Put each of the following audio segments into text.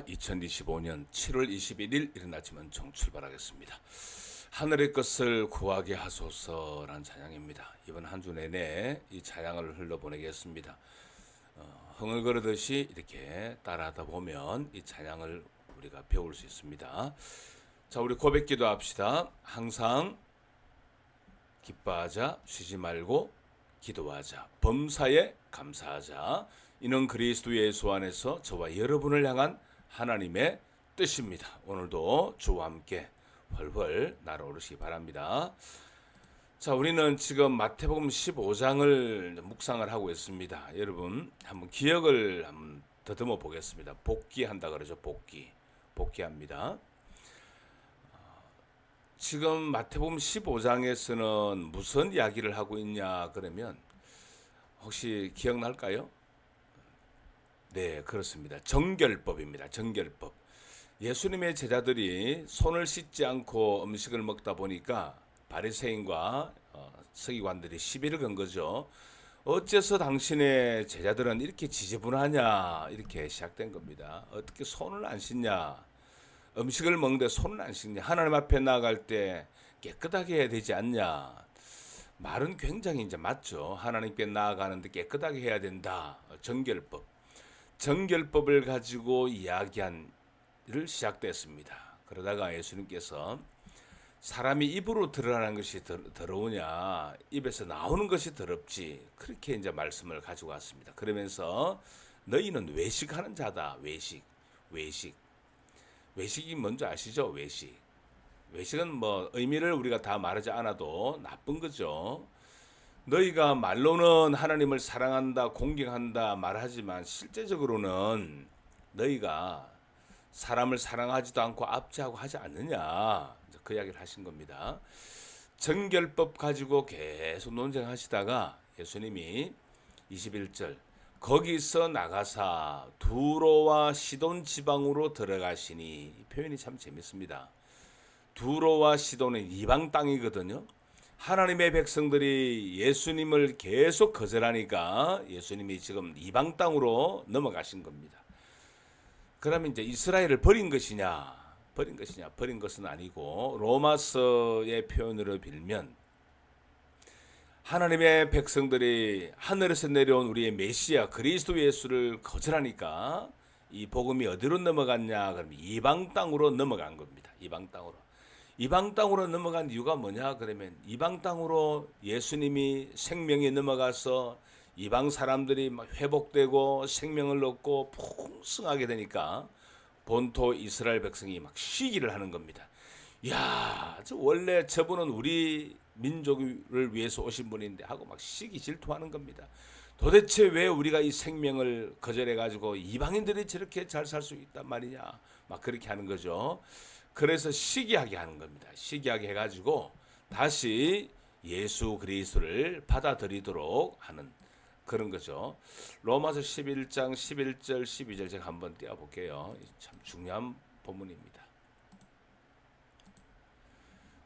반갑습니다. 2025년 7월 21일 이른 아침 은총 출발하겠습니다. 하늘의 것을 구하게 하소서란 찬양입니다. 이번 한 주 내내 이 찬양을 흘러보내겠습니다. 어, 흥얼거리듯이 이렇게 따라하다 보면 이 찬양을 우리가 배울 수 있습니다. 자, 우리 고백 기도 합시다. 항상 기뻐하자, 쉬지 말고 기도하자, 범사에 감사하자. 이는 그리스도 예수 안에서 저와 여러분을 향한 하나님의 뜻입니다. 오늘도 주와 함께 훨훨 날아오르시기 바랍니다. 자, 우리는 지금 마태복음 15장을 묵상을 하고 있습니다. 여러분, 한번 기억을 한번 더듬어 보겠습니다. 복귀한다 그러죠. 복귀. 복귀합니다. 지금 마태복음 15장에서는 무슨 이야기를 하고 있냐 그러면 혹시 기억날까요? 네, 그렇습니다. 정결법입니다. 정결법. 예수님의 제자들이 손을 씻지 않고 음식을 먹다 보니까 바리새인과 어, 서기관들이 시비를 건 거죠. 어째서 당신의 제자들은 이렇게 지저분하냐 이렇게 시작된 겁니다. 어떻게 손을 안 씻냐? 음식을 먹는데 손을 안 씻냐? 하나님 앞에 나아갈 때 깨끗하게 해야 되지 않냐? 말은 굉장히 이제 맞죠. 하나님께 나아가는데 깨끗하게 해야 된다. 정결법. 정결법을 가지고 이야기한 일 시작됐습니다. 그러다가 예수님께서 사람이 입으로 드러나는 것이 더, 더러우냐 입에서 나오는 것이 더럽지 그렇게 이제 말씀을 가지고 왔습니다. 그러면서 너희는 외식하는 자다 외식 외식 외식이 뭔지 아시죠 외식 외식은 뭐 의미를 우리가 다 말하지 않아도 나쁜 거죠. 너희가 말로는 하나님을 사랑한다, 공경한다 말하지만 실제적으로는 너희가 사람을 사랑하지도 않고 압제하고 하지 않느냐. 그 이야기를 하신 겁니다. 정결법 가지고 계속 논쟁하시다가 예수님이 21절 거기서 나가사 두로와 시돈 지방으로 들어가시니 이 표현이 참 재밌습니다. 두로와 시돈은 이방 땅이거든요. 하나님의 백성들이 예수님을 계속 거절하니까 예수님이 지금 이방 땅으로 넘어가신 겁니다. 그러면 이제 이스라엘을 버린 것이냐? 버린 것이냐? 버린 것은 아니고 로마서의 표현으로 빌면 하나님의 백성들이 하늘에서 내려온 우리의 메시아 그리스도 예수를 거절하니까 이 복음이 어디로 넘어갔냐? 그러면 이방 땅으로 넘어간 겁니다. 이방 땅으로. 이방 땅으로 넘어간 이유가 뭐냐? 그러면 이방 땅으로 예수님이 생명이 넘어가서 이방 사람들이 막 회복되고 생명을 얻고 풍성하게 되니까 본토 이스라엘 백성이 막 시기를 하는 겁니다. 야, 저 원래 저분은 우리 민족을 위해서 오신 분인데 하고 막 시기 질투하는 겁니다. 도대체 왜 우리가 이 생명을 거절해 가지고 이방인들이 저렇게 잘 살 수 있단 말이냐? 막 그렇게 하는 거죠. 그래서 시기하게 하는 겁니다. 시기하게 해 가지고 다시 예수 그리스도를 받아들이도록 하는 그런 거죠. 로마서 11장 11절 12절 제가 한번 띄워 볼게요. 참 중요한 본문입니다.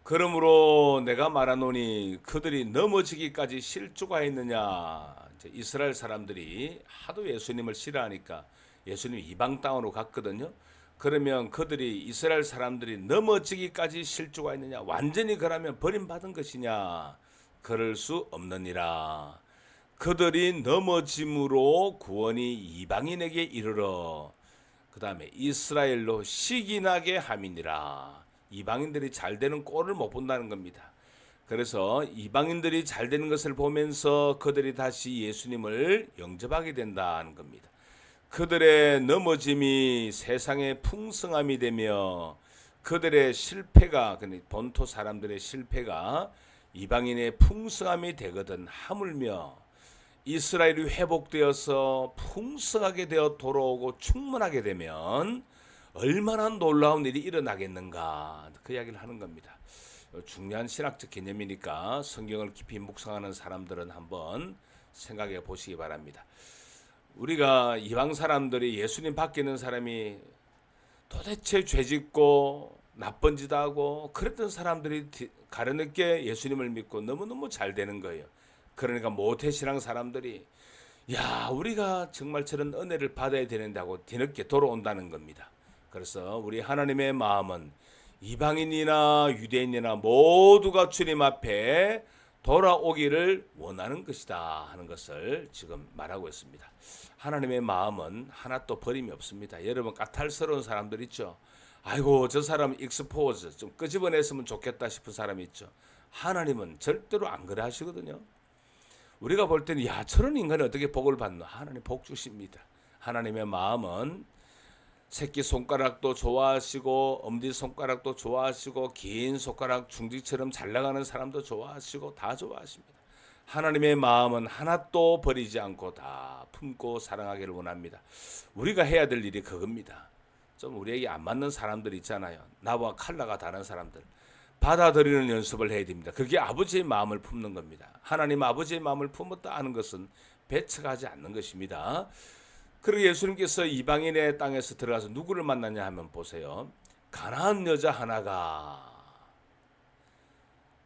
그러므로 내가 말하노니 그들이 넘어지기까지 실주가 있느냐. 이스라엘 사람들이 하도 예수님을 싫어하니까 예수님 이방 땅으로 갔거든요. 그러면 그들이 이스라엘 사람들이 넘어지기까지 실주가 있느냐? 완전히 그러면 버림받은 것이냐? 그럴 수 없느니라. 그들이 넘어짐으로 구원이 이방인에게 이르러 그 다음에 이스라엘로 시기나게 함이니라. 이방인들이 잘 되는 꼴을 못 본다는 겁니다. 그래서 이방인들이 잘 되는 것을 보면서 그들이 다시 예수님을 영접하게 된다는 겁니다. 그들의 넘어짐이 세상의 풍성함이 되며 그들의 실패가 본토 사람들의 실패가 이방인의 풍성함이 되거든 하물며 이스라엘이 회복되어서 풍성하게 되어 돌아오고 충만하게 되면 얼마나 놀라운 일이 일어나겠는가 그 이야기를 하는 겁니다. 중요한 신학적 개념이니까 성경을 깊이 묵상하는 사람들은 한번 생각해 보시기 바랍니다. 우리가 이방 사람들이 예수님 바뀌는 사람이 도대체 죄짓고 나쁜 짓 하고 그랬던 사람들이 가려늦게 예수님을 믿고 너무너무 잘 되는 거예요. 그러니까 모태신앙 사람들이 야, 우리가 정말 저런 은혜를 받아야 되는데 하고 뒤늦게 돌아온다는 겁니다. 그래서 우리 하나님의 마음은 이방인이나 유대인이나 모두가 주님 앞에 돌아오기를 원하는 것이다 하는 것을 지금 말하고 있습니다. 하나님의 마음은 하나도 버림이 없습니다. 여러분 까탈스러운 사람들 있죠. 아이고 저 사람 익스포즈 좀 끄집어냈으면 좋겠다 싶은 사람이 있죠. 하나님은 절대로 안 그래 하시거든요. 우리가 볼 때는 야 저런 인간이 어떻게 복을 받노? 하나님 복 주십니다. 하나님의 마음은 새끼 손가락도 좋아하시고 엄지 손가락도 좋아하시고 긴 손가락 중지처럼 잘 나가는 사람도 좋아하시고 다 좋아하십니다. 하나님의 마음은 하나도 버리지 않고 다 품고 사랑하기를 원합니다. 우리가 해야 될 일이 그겁니다. 좀 우리에게 안 맞는 사람들 있잖아요. 나와 칼라가 다른 사람들. 받아들이는 연습을 해야 됩니다. 그게 아버지의 마음을 품는 겁니다. 하나님 아버지의 마음을 품었다 하는 것은 배척하지 않는 것입니다. 그리고 예수님께서 이방인의 땅에서 들어가서 누구를 만났냐 하면 보세요. 가나안 여자 하나가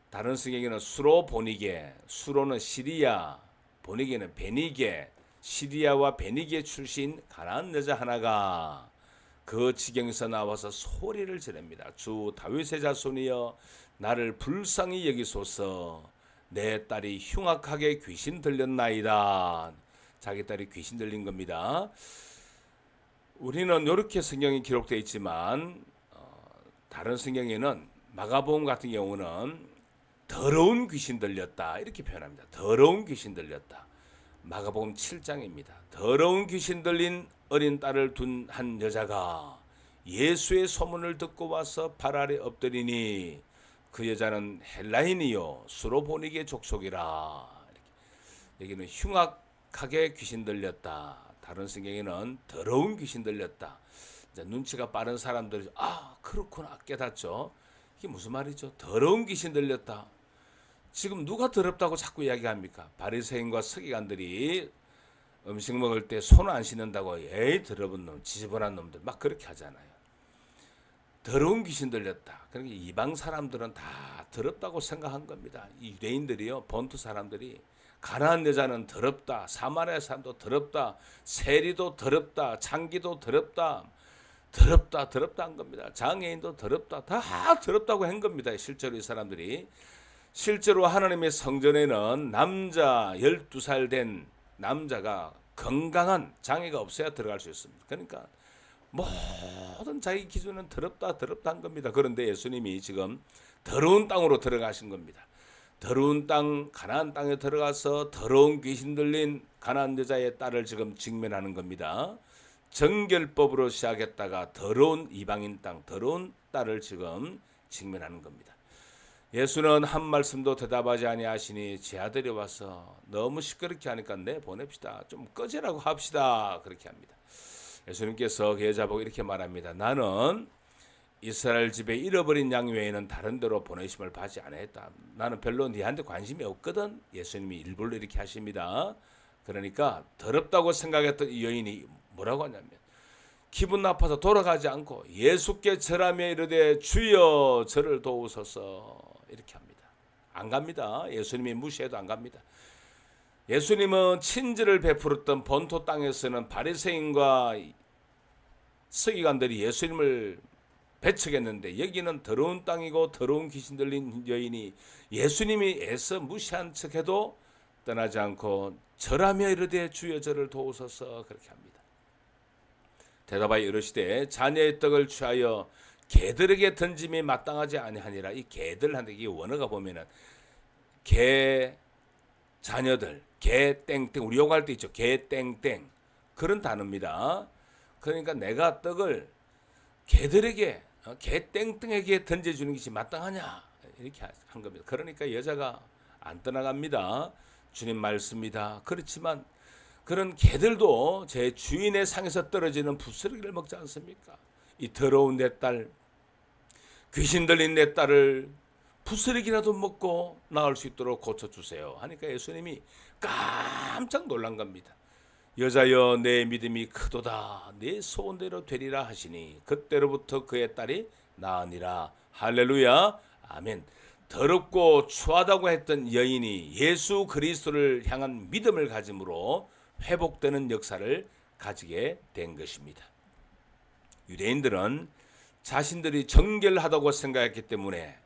다른 성경에는 수로 보니게, 수로는 시리아, 보니게는 베니게, 시리아와 베니게 출신 가나안 여자 하나가 그 지경에서 나와서 소리를 지릅니다. 주 다윗의 자손이여 나를 불쌍히 여기소서 내 딸이 흉악하게 귀신 들렸나이다. 자기 딸이 귀신 들린 겁니다. 우리는 이렇게 성경이 기록되어 있지만 어, 다른 성경에는 마가복음 같은 경우는 더러운 귀신 들렸다 이렇게 표현합니다. 더러운 귀신 들렸다. 마가복음 7장입니다. 더러운 귀신 들린 어린 딸을 둔 한 여자가 예수의 소문을 듣고 와서 발 아래 엎드리니 그 여자는 헬라인이요 수로보니게 족속이라. 여기는 흉악 하게 귀신 들렸다. 다른 성경에는 더러운 귀신 들렸다. 이제 눈치가 빠른 사람들이 아 그렇구나 깨닫죠. 이게 무슨 말이죠? 더러운 귀신 들렸다. 지금 누가 더럽다고 자꾸 이야기합니까? 바리새인과 서기관들이 음식 먹을 때 손 안 씻는다고 에이 더러운 놈, 지저분한 놈들 막 그렇게 하잖아요. 더러운 귀신 들렸다. 그러니까 이방 사람들은 다 더럽다고 생각한 겁니다. 이 유대인들이요, 본토 사람들이 가나안 여자는 더럽다, 사마리아 사람도 더럽다, 세리도 더럽다, 장기도 더럽다, 더럽다, 더럽다 한 겁니다. 장애인도 더럽다, 다 더럽다고 한 겁니다. 실제로 이 사람들이 실제로 하나님의 성전에는 남자 12살 된 남자가 건강한 장애가 없어야 들어갈 수 있습니다. 그러니까 모든 자기 기준은 더럽다 더럽다 한 겁니다. 그런데 예수님이 지금 더러운 땅으로 들어가신 겁니다. 더러운 땅 가나안 땅에 들어가서 더러운 귀신 들린 가나안 여자의 딸을 지금 직면하는 겁니다. 정결법으로 시작했다가 더러운 이방인 땅 더러운 딸을 지금 직면하는 겁니다. 예수는 한 말씀도 대답하지 아니하시니 제 아들이 와서 너무 시끄럽게 하니까 내 보냅시다. 좀 꺼지라고 합시다. 그렇게 합니다. 예수님께서 그 여자 보고 이렇게 말합니다. 나는 이스라엘 집에 잃어버린 양 외에는 다른 데로 보내심을 받지 않았다. 나는 별로 네한테 관심이 없거든. 예수님이 일부러 이렇게 하십니다. 그러니까 더럽다고 생각했던 이 여인이 뭐라고 하냐면 기분 나빠서 돌아가지 않고 예수께 절하며 이르되 주여 저를 도우소서 이렇게 합니다. 안 갑니다. 예수님이 무시해도 안 갑니다. 예수님은 친절을 베풀었던 본토 땅에서는 바리새인과 서기관들이 예수님을 배척했는데 여기는 더러운 땅이고 더러운 귀신 들린 여인이 예수님이 애써 무시한 척해도 떠나지 않고 절하며 이르되 주여 저를 도우소서 그렇게 합니다. 대답하여 이르시되 자녀의 떡을 취하여 개들에게 던짐이 마땅하지 아니하니라 이 개들 한테 이 원어가 보면은 개 자녀들 개 땡땡 우리 욕할 때 있죠 개 땡땡 그런 단어입니다. 그러니까 내가 떡을 개들에게 어, 개 땡땡에게 던져주는 것이 마땅하냐 이렇게 한 겁니다. 그러니까 여자가 안 떠나갑니다. 주님 말씀이다. 그렇지만 그런 개들도 제 주인의 상에서 떨어지는 부스러기를 먹지 않습니까? 이 더러운 내 딸, 귀신 들린 내 딸을 부스러기라도 먹고 나을 수 있도록 고쳐주세요. 하니까 예수님이 깜짝 놀란 겁니다. 여자여 내 믿음이 크도다 내 소원대로 되리라 하시니 그때로부터 그의 딸이 나으니라 할렐루야 아멘 더럽고 추하다고 했던 여인이 예수 그리스도를 향한 믿음을 가짐으로 회복되는 역사를 가지게 된 것입니다. 유대인들은 자신들이 정결하다고 생각했기 때문에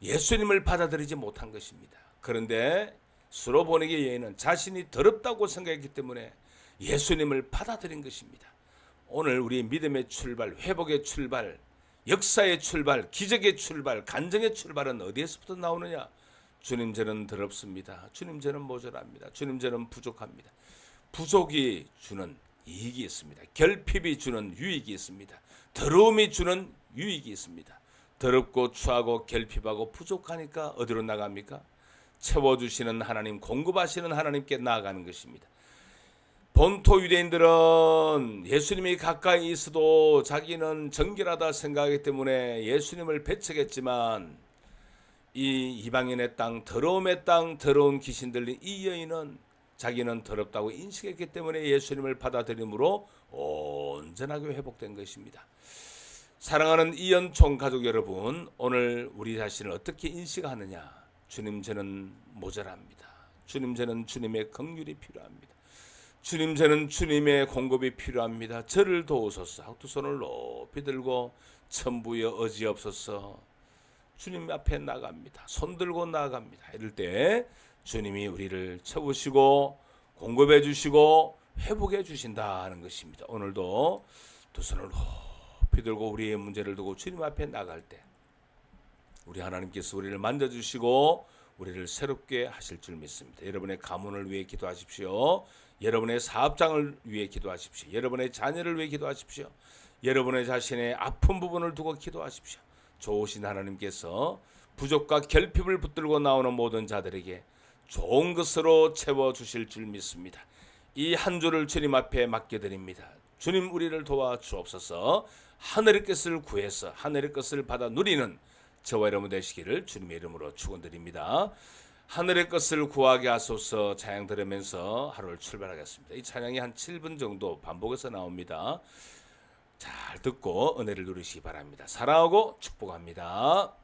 예수님을 받아들이지 못한 것입니다. 그런데 수로 보내기 여인은 자신이 더럽다고 생각했기 때문에 예수님을 받아들인 것입니다. 오늘 우리 믿음의 출발, 회복의 출발, 역사의 출발, 기적의 출발, 간정의 출발은 어디에서부터 나오느냐? 주님 저는 더럽습니다. 주님 저는 모자랍니다. 주님 저는 부족합니다. 부족이 주는 이익이 있습니다. 결핍이 주는 유익이 있습니다. 더러움이 주는 유익이 있습니다. 더럽고 추하고 결핍하고 부족하니까 어디로 나갑니까? 채워주시는 하나님, 공급하시는 하나님께 나아가는 것입니다. 본토 유대인들은 예수님이 가까이 있어도 자기는 정결하다 생각하기 때문에 예수님을 배척했지만 이 이방인의 땅, 더러움의 땅, 더러운 귀신 들린 이 여인은 자기는 더럽다고 인식했기 때문에 예수님을 받아들임으로 온전하게 회복된 것입니다. 사랑하는 이연총 가족 여러분, 오늘 우리 자신을 어떻게 인식하느냐? 주님 저는 모자랍니다. 주님 저는 주님의 긍휼이 필요합니다. 주님 저는 주님의 공급이 필요합니다. 저를 도우소서. 두 손을 높이 들고 천부여 어지없소서. 주님 앞에 나갑니다. 손 들고 나갑니다. 이럴 때 주님이 우리를 채우시고 공급해 주시고 회복해 주신다는 것입니다. 오늘도 두 손을 높이 들고 우리의 문제를 두고 주님 앞에 나갈 때 우리 하나님께서 우리를 만져 주시고 우리를 새롭게 하실 줄 믿습니다. 여러분의 가문을 위해 기도하십시오. 여러분의 사업장을 위해 기도하십시오. 여러분의 자녀를 위해 기도하십시오. 여러분의 자신의 아픈 부분을 두고 기도하십시오. 좋으신 하나님께서 부족과 결핍을 붙들고 나오는 모든 자들에게 좋은 것으로 채워 주실 줄 믿습니다. 이 한 주를 주님 앞에 맡겨 드립니다. 주님 우리를 도와 주옵소서. 하늘의 것을 구해서 하늘의 것을 받아 누리는 저와 여러분 되시기를 주님의 이름으로 축원드립니다. 하늘의 것을 구하게 하소서 찬양 들으면서 하루를 출발하겠습니다. 이 찬양이 한 7분 정도 반복해서 나옵니다. 잘 듣고 은혜를 누리시기 바랍니다. 사랑하고 축복합니다.